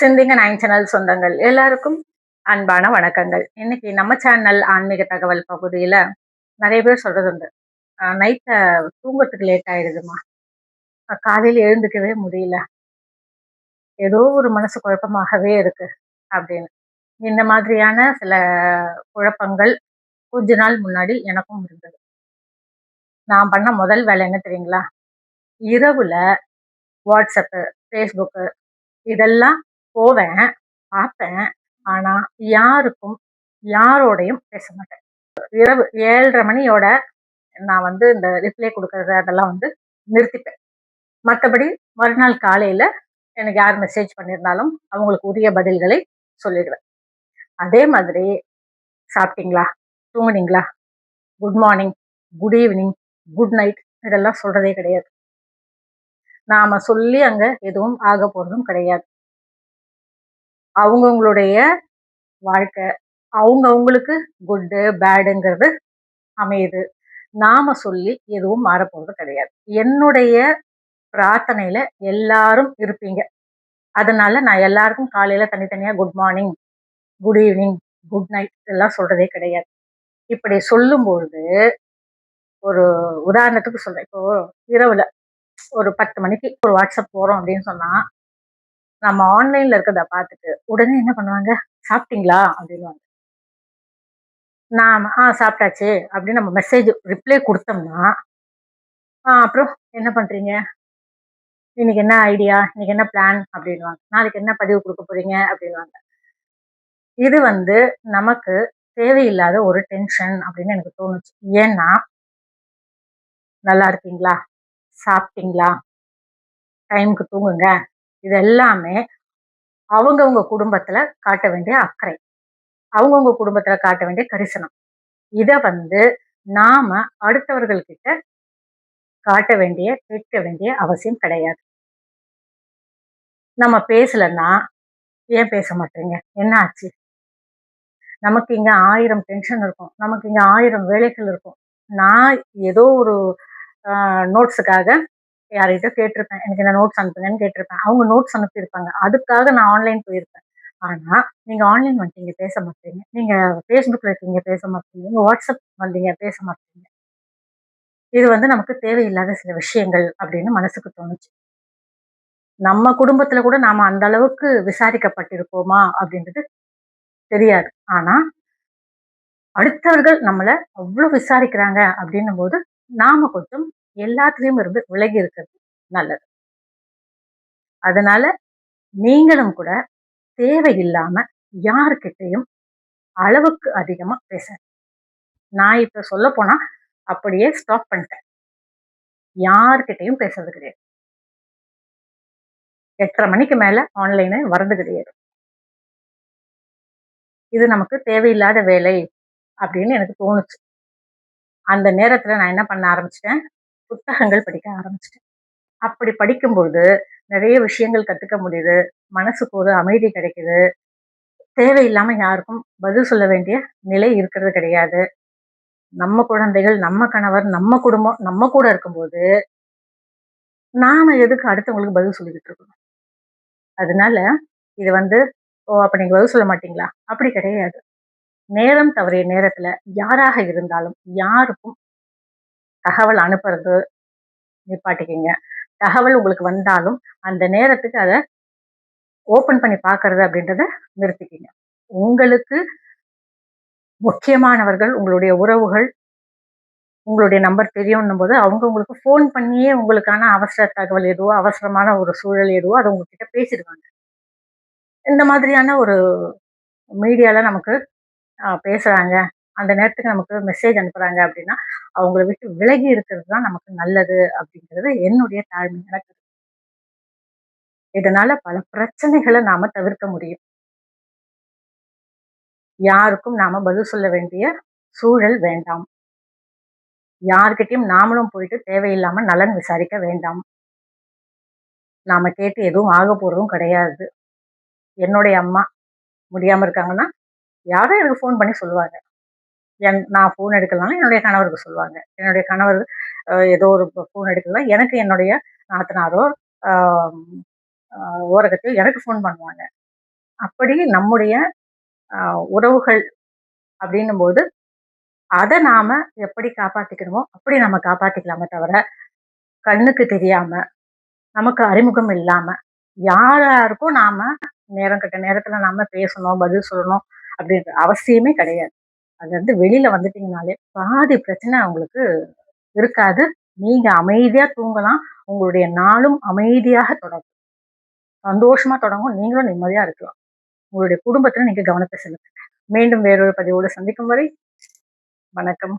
சிந்திங்க nine channel சொந்தங்கள். எல்லாருக்கும் அன்பான வணக்கங்கள். இன்னைக்கு நம்ம சேனல் ஆன்மீக தகவல் பகுதியில் நிறைய பேர் சொல்றது உண்டு நைட்டை தூங்கத்துக்கு லேட் ஆயிடுதுமா? காலையில் எழுந்துக்கவே முடியல. ஏதோ ஒரு மனசு குழப்பமாகவே இருக்கு அப்படின்னு. இந்த மாதிரியான சில குழப்பங்கள் கொஞ்ச நாள் முன்னாடி எனக்கும் இருந்தது. நான் பண்ண முதல் வேலை என்ன தெரியுங்களா? இரவுல வாட்ஸ்அப்பு ஃபேஸ்புக்கு இதெல்லாம் போவேன் பார்ப்பேன். ஆனால் யாருக்கும் யாரோடையும் பேச மாட்டேன். இரவு ஏழரை மணியோட நான் வந்து இந்த ரிப்ளை கொடுக்கறது அதெல்லாம் வந்து நிறுத்திப்பேன். மற்றபடி மறுநாள் காலையில் எனக்கு யார் மெசேஜ் பண்ணியிருந்தாலும் அவங்களுக்கு உரிய பதில்களை சொல்லிடுவேன். அதே மாதிரி சாப்பிட்டீங்களா? தூங்குனீங்களா? Good morning good evening good night இதெல்லாம் சொல்கிறதே கிடையாது. நாம் சொல்லி அங்கே எதுவும் ஆக போகிறதும் கிடையாது. அவங்கவுங்களுடைய வாழ்க்கை. அவங்கவுங்களுக்கு குட்டு பேடுங்கிறது அமையுது. நாம சொல்லி எதுவும் மாறப்போகிறது கிடையாது. என்னுடைய பிரார்த்தனையில எல்லாரும் இருப்பீங்க. அதனால நான் எல்லாருக்கும் காலையில தனித்தனியா good morning good evening good night இதெல்லாம் சொல்றதே கிடையாது. இப்படி சொல்லும்பொழுது ஒரு உதாரணத்துக்கு சொல்றேன். இப்போ இரவுல ஒரு பத்து மணிக்கு ஒரு வாட்ஸ்அப் போறோம் அப்படின்னு சொன்னா நம்ம ஆன்லைன்ல இருக்கிறத பார்த்துட்டு உடனே என்ன பண்ணுவாங்க? சாப்பிட்டீங்களா? அப்படின்வாங்க நான் ஆ சாப்பிட்டாச்சு. அப்படின்னு நம்ம மெசேஜ் ரிப்ளை கொடுத்தோம்னா அப்புறம் என்ன பண்ணுறீங்க இன்னைக்கு என்ன ஐடியா இன்னைக்கு என்ன பிளான் அப்படின்வாங்க நாளைக்கு என்ன பதிவு கொடுக்க போறீங்க? அப்படின்வாங்க இது வந்து நமக்கு தேவையில்லாத ஒரு டென்ஷன் அப்படின்னு எனக்கு தோணுச்சு. ஏன்னா நல்லா இருக்கீங்களா? சாப்பிட்டீங்களா? டைமுக்கு தூங்குங்க. இதெல்லாமே அவங்கவுங்க குடும்பத்துல காட்ட வேண்டிய அக்கறை. அவங்கவுங்க குடும்பத்துல காட்ட வேண்டிய கரிசனம். இதை வந்து நாம அடுத்தவர்கள்கிட்ட காட்ட வேண்டிய கேட்க வேண்டிய அவசியம் கிடையாது. நம்ம பேசலன்னா ஏன் பேச மாட்டேங்க? என்ன ஆச்சு? நமக்கு இங்க ஆயிரம் டென்ஷன் இருக்கும். நமக்கு இங்க ஆயிரம் வேலைகள் இருக்கும். நான் ஏதோ ஒரு நோட்ஸுக்காக யார்கிட்ட கேட்டிருப்பேன். எனக்கு என்ன நோட்ஸ் அனுப்புங்கன்னு கேட்டிருப்பேன். அவங்க நோட்ஸ் அனுப்பியிருப்பாங்க. அதுக்காக நான் ஆன்லைன் போயிருப்பேன். ஆனா நீங்க ஆன்லைன் வந்தீங்க பேச மாட்டீங்க. நீங்க ஃபேஸ்புக்ல இருக்கீங்க பேச மாட்டீங்க. நீங்க வாட்ஸ்அப் வந்தீங்க பேச மாட்டீங்க. இது வந்து நமக்கு தேவையில்லாத சில விஷயங்கள் அப்படின்னு மனசுக்கு தோணுச்சு. நம்ம குடும்பத்துல கூட நாம அந்த அளவுக்கு விசாரிக்கப்பட்டிருப்போமா அப்படின்றது தெரியாது. ஆனா அடுத்தவர்கள் நம்மளை அவ்வளோ விசாரிக்கிறாங்க அப்படின்னும் போது நாம கொஞ்சம் எல்லாத்துலேயும் இருந்து விலகி இருக்கிறது நல்லது. அதனால நீங்களும் கூட தேவையில்லாம யாருக்கிட்டையும் அளவுக்கு அதிகமா பேச நான் இப்ப சொல்ல போனா அப்படியே ஸ்டாப் பண்ணிட்டேன். யார்கிட்டையும் பேசுறது கிடையாது. எட்டரை மணிக்கு மேல ஆன்லைனு வரது கிடையாது. இது நமக்கு தேவையில்லாத வேலை அப்படின்னு எனக்கு தோணுச்சு. அந்த நேரத்துல நான் என்ன பண்ண ஆரம்பிச்சிட்டேன்? புத்தகங்கள் படிக்க ஆரம்பிச்சிட்டேன். அப்படி படிக்கும்போது நிறைய விஷயங்கள் கத்துக்க முடியுது. மனசுக்கு ஒரு அமைதி கிடைக்குது. தேவையில்லாம யாருக்கும் பதில் சொல்ல வேண்டிய நிலை இருக்கிறது கிடையாது. நம்ம குழந்தைகள் நம்ம கணவர் நம்ம குடும்பம் நம்ம கூட இருக்கும்போது நாம எதுக்கு அடுத்தவங்களுக்கு பதில் சொல்லிக்கிட்டு இருக்கணும்? அதனால இது வந்து ஓ அப்போ நீங்கள் பதில் சொல்ல மாட்டீங்களா? அப்படி கிடையாது. நேரம் தவறிய நேரத்துல யாராக இருந்தாலும் யாருக்கும் தகவல் அனுப்புறது நிப்பாட்டிக்கிங்க. தகவல் உங்களுக்கு வந்தாலும் அந்த நேரத்துக்கு அதை ஓப்பன் பண்ணி பார்க்கறது அப்படின்றத நிறுத்திக்கிங்க. உங்களுக்கு முக்கியமானவர்கள் உங்களுடைய உறவுகள் உங்களுடைய நம்பர் தெரியும்னும் போது அவங்க உங்களுக்கு ஃபோன் பண்ணியே உங்களுக்கான அவசர தகவல் எதுவோ அவசரமான ஒரு சூழல் எதுவோ அதை உங்ககிட்ட பேசிடுவாங்க. இந்த மாதிரியான ஒரு மீடியாவில் நமக்கு பேசுகிறாங்க அந்த நேரத்துக்கு நமக்கு மெசேஜ் அனுப்புறாங்க அப்படின்னா அவங்கள விட்டு விலகி இருக்கிறது தான் நமக்கு நல்லது அப்படிங்கிறது என்னுடைய தாழ்மை எனக்கு. இதனால பல பிரச்சனைகளை நாம தவிர்க்க முடியும். யாருக்கும் நாம பதில் சொல்ல வேண்டிய சூழல் வேண்டாம். யார்கிட்டயும் நாமளும் போயிட்டு தேவையில்லாம நலன் விசாரிக்க வேண்டாம். நாம கேட்டு எதுவும் ஆக போறதும் கிடையாது. என்னுடைய அம்மா முடியாம இருக்காங்கன்னா யாரும் எனக்கு ஃபோன் பண்ணி சொல்லுவாங்க. என் நான் ஃபோன் எடுக்கலாம் என்னுடைய கணவருக்கு சொல்லுவாங்க. என்னுடைய கணவர் ஏதோ ஒரு ஃபோன் எடுக்கலாம் எனக்கு என்னுடைய நாத்தனாரோ ஓரகத்தையோ எனக்கு ஃபோன் பண்ணுவாங்க. அப்படி நம்முடைய உறவுகள் அப்படின்னும் போது அதை நாம எப்படி காப்பாற்றிக்கணுமோ அப்படி நம்ம காப்பாற்றிக்கலாமே தவிர கண்ணுக்கு தெரியாம நமக்கு அறிமுகம் இல்லாம யார் யாருக்கும் நாம நேரம் கட்ட நேரத்துல நாம பேசணும் பதில் சொல்லணும் அப்படின்ற அவசியமே கிடையாது. அது வந்து வெளியில வந்துட்டீங்கனாலே பாதி பிரச்சனை உங்களுக்கு இருக்காது. நீங்க அமைதியா தூங்கலாம். உங்களுடைய நாளும் அமைதியாக தொடங்கும். சந்தோஷமா தொடங்கும். நீங்களும் நிம்மதியா இருக்கலாம். உங்களுடைய குடும்பத்துல நீங்க கவனத்தை செலுத்துங்க. மீண்டும் வேறொரு பதிவோடு சந்திக்கும் வரை வணக்கம்.